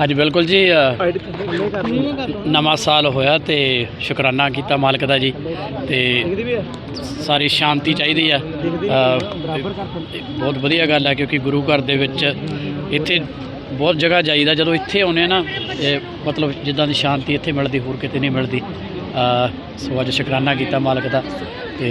ਹਾਂਜੀ ਬਿਲਕੁਲ ਜੀ ਨਵਾਂ ਸਾਲ ਹੋਇਆ ਤੇ ਸ਼ੁਕਰਾਨਾ ਕੀਤਾ ਮਾਲਕ ਦਾ ਜੀ ਤੇ ਸਾਰੀ ਸ਼ਾਂਤੀ ਚਾਹੀਦੀ ਆ ਬਹੁਤ ਵਧੀਆ ਗੱਲ ਹੈ ਕਿਉਂਕਿ ਗੁਰੂ ਘਰ ਦੇ ਵਿੱਚ ਇੱਥੇ ਬਹੁਤ ਜਗ੍ਹਾ ਜਾਈਦਾ ਜਦੋਂ ਇੱਥੇ ਆਉਂਦੇ ਆ ਨਾ ਇਹ ਮਤਲਬ ਜਿੱਦਾਂ ਦੀ ਸ਼ਾਂਤੀ ਇੱਥੇ ਮਿਲਦੀ ਹੋਰ ਕਿਤੇ ਨਹੀਂ ਮਿਲਦੀ। ਸੋ ਅੱਜ ਸ਼ੁਕਰਾਨਾ ਕੀਤਾ ਮਾਲਕ ਦਾ ਤੇ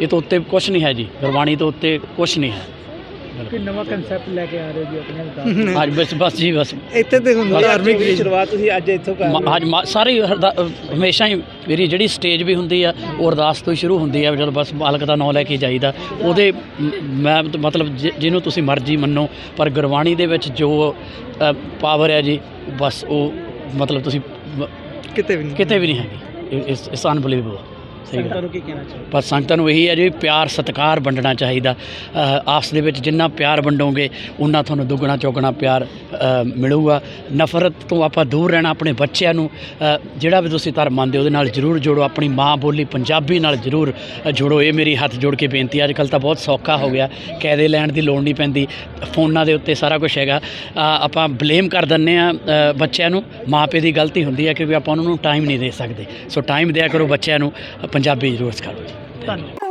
ਇਹ ਤੋਂ ਉੱਤੇ ਕੁਝ ਨਹੀਂ ਹੈ ਜੀ ਗੁਰਬਾਣੀ ਤੋਂ ਉੱਤੇ ਕੁਝ ਨਹੀਂ ਹੈ। ਕਿ ਨਵਾਂ ਕਨਸੈਪਟ ਲੈ ਕੇ ਆ ਰਹੇ ਹੋ ਜੀ ਆਪਣੇ ਅੱਜ ਬਸ ਬਸ ਜੀ ਬਸ। ਇੱਥੇ ਤੇ ਹੁੰਦਾ ਧਾਰਮਿਕ ਦੀ ਸ਼ੁਰੂਆਤ ਤੁਸੀਂ ਅੱਜ ਇੱਥੋਂ ਕਰ ਮ- ਅੱਜ ਮ- ਸਾਰੇ ਅਰਦਾ- ਅ, ਹਮੇਸ਼ਾ ਹੀ ਮੇਰੀ ਜਿਹੜੀ ਸਟੇਜ ਵੀ ਹੁੰਦੀ ਆ ਉਹ ਅਰਦਾਸ ਤੋਂ ਹੀ ਸ਼ੁਰੂ ਹੁੰਦੀ ਆ ਜਦੋਂ ਬਸ ਮਾਲਕ ਦਾ ਨਾਮ ਲੈ ਕੇ ਜਾਈਦਾ। ਉਹਦੇ ਮ- ਮਤਲਬ ਜਿਹਨੂੰ ਤੁਸੀਂ ਮਰਜ਼ੀ ਮੰਨੋ ਪਰ ਗੁਰਬਾਣੀ ਦੇ ਵਿੱਚ ਜੋ ਪਾਵਰ ਹੈ ਜੀ ਬਸ ਉਹ ਮਤਲਬ ਤੁਸੀਂ ਕਿਤੇ ਵੀ ਕਿਤੇ ਵੀ ਨਹੀਂ ਹੈਗੀ। ਇਸ ਇਸ ਅਨਬਲੀਵੇਬਲ ਸਹੀ ਗੱਲ। ਨੂੰ ਕੀ ਕਹਿਣਾ ਚਾਹੀਦਾ ਪਰ ਸੰਗਤਾਂ ਨੂੰ ਇਹੀ ਹੈ ਜੀ ਪਿਆਰ ਸਤਿਕਾਰ ਵੰਡਣਾ ਚਾਹੀਦਾ। ਆਪਸ ਦੇ ਵਿੱਚ ਜਿੰਨਾ ਪਿਆਰ ਵੰਡੋਗੇ ਉਨਾ ਤੁਹਾਨੂੰ ਦੁੱਗਣਾ ਚੌਗਣਾ ਪਿਆਰ ਮਿਲੂਗਾ। ਨਫ਼ਰਤ ਤੋਂ ਆਪਾਂ ਦੂਰ ਰਹਿਣਾ ਆਪਣੇ ਬੱਚਿਆਂ ਨੂੰ। ਜਿਹੜਾ ਵੀ ਤੁਸੀਂ ਧਰਮ ਮੰਨਦੇ ਹੋ ਉਹਦੇ ਨਾਲ ਜ਼ਰੂਰ ਜੋੜੋ। ਆਪਣੀ ਮਾਂ ਬੋਲੀ ਪੰਜਾਬੀ ਨਾਲ ਜ਼ਰੂਰ ਅ, ਜੋੜੋ। ਇਹ ਮੇਰੀ ਹੱਥ ਜੋੜ ਕੇ ਬੇਨਤੀ ਹੈ। ਅੱਜ ਕੱਲ੍ਹ ਤਾਂ ਬਹੁਤ ਸੌਖਾ ਹੋ ਗਿਆ। ਕਾਇਦੇ ਲੈਣ ਦੀ ਲੋੜ ਨਹੀਂ ਪੈਂਦੀ। ਫੋਨਾਂ ਦੇ ਉੱਤੇ ਸਾਰਾ ਕੁਝ ਹੈਗਾ। ਆਪਾਂ ਬਲੇਮ ਕਰ ਦਿੰਦੇ ਆ ਬੱਚਿਆਂ ਨੂੰ। ਮਾਪੇ ਦੀ ਗਲਤੀ ਹੁੰਦੀ ਹੈ ਕਿਉਂਕਿ ਆਪਾਂ ਉਹਨਾਂ ਨੂੰ ਟਾਈਮ ਨਹੀਂ ਦੇ ਸਕਦੇ। ਸੋ ਟਾਈਮ ਦਿਆ ਕਰੋ ਬੱਚਿਆਂ ਨੂੰ। ਪੰਜਾਬੀ ਜ਼ਰੂਰ ਸਿਖਾਓ ਧੰਨਵਾਦ।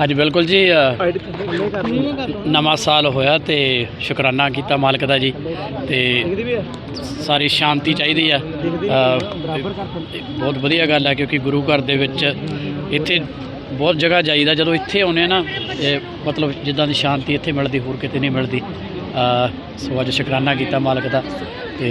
ਹਾਂਜੀ ਬਿਲਕੁਲ ਜੀ ਨਵਾਂ ਸਾਲ ਹੋਇਆ ਤੇ ਸ਼ੁਕਰਾਨਾ ਕੀਤਾ ਮਾਲਕ ਦਾ ਜੀ ਤੇ ਸਾਰੀ ਸ਼ਾਂਤੀ ਚਾਹੀਦੀ ਆ ਬਹੁਤ ਵਧੀਆ ਗੱਲ ਹੈ ਕਿਉਂਕਿ ਗੁਰੂ ਘਰ ਦੇ ਵਿੱਚ ਇੱਥੇ ਬਹੁਤ ਜਗ੍ਹਾ ਜਾਈਦਾ ਜਦੋਂ ਇੱਥੇ ਆਉਂਦੇ ਆ ਨਾ ਇਹ ਮਤਲਬ ਜਿੱਦਾਂ ਦੀ ਸ਼ਾਂਤੀ ਇੱਥੇ ਮਿਲਦੀ ਹੋਰ ਕਿਤੇ ਨਹੀਂ ਮਿਲਦੀ। ਅ, ਸੋ ਅੱਜ ਸ਼ੁਕਰਾਨਾ ਕੀਤਾ ਮਾਲਕ ਦਾ ਤੇ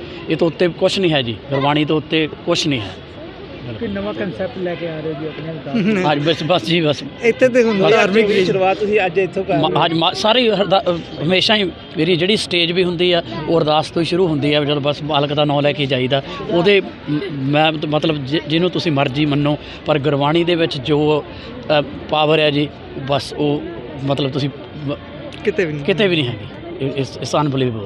ਇਹ ਤੋਂ ਉੱਤੇ ਕੁਝ ਨਹੀਂ ਹੈ ਜੀ ਗੁਰਬਾਣੀ ਤੋਂ ਉੱਤੇ ਕੁਝ ਨਹੀਂ ਹੈ। ਕਿ ਨਵਾਂ ਕਨਸੈਪਟ ਲੈ ਕੇ ਆ ਰਹੇ ਹੋ ਜੀ ਆਪਣੇ ਅੱਜ ਬਸ ਬਸ ਜੀ ਬਸ। ਇੱਥੇ ਤੇ ਹੁੰਦਾ ਧਾਰਮਿਕ ਦੀ ਸ਼ੁਰੂਆਤ ਤੁਸੀਂ ਅੱਜ ਇੱਥੋਂ ਕਰ ਮ- ਅੱਜ ਮ- ਸਾਰੇ ਹਮੇਸ਼ਾ ਹੀ ਮੇਰੀ ਜਿਹੜੀ ਸਟੇਜ ਵੀ ਹੁੰਦੀ ਆ ਉਹ ਅਰਦਾਸ ਤੋਂ ਹੀ ਸ਼ੁਰੂ ਹੁੰਦੀ ਆ ਜਦੋਂ ਬਸ ਮਾਲਕ ਦਾ ਨਾਮ ਲੈ ਕੇ ਜਾਈਦਾ। ਉਹਦੇ ਮ- ਮਤਲਬ ਜਿ- ਜਿਹਨੂੰ ਤੁਸੀਂ ਮਰਜ਼ੀ ਮੰਨੋ ਪਰ ਗੁਰਬਾਣੀ ਦੇ ਵਿੱਚ ਜੋ ਪਾਵਰ ਹੈ ਜੀ ਬਸ ਉਹ ਮਤਲਬ ਤੁਸੀਂ ਕਿਤੇ ਵੀ ਕਿਤੇ ਵੀ ਨਹੀਂ ਹੈਗੀ। ਇਸ ਇਸ ਅਨਬਲੀਵੇਬਲ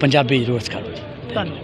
ਪੰਜਾਬੀ ਜ਼ਰੂਰ ਸਿਖਾਓ ਜੀ। ਧੰਨਵਾਦ।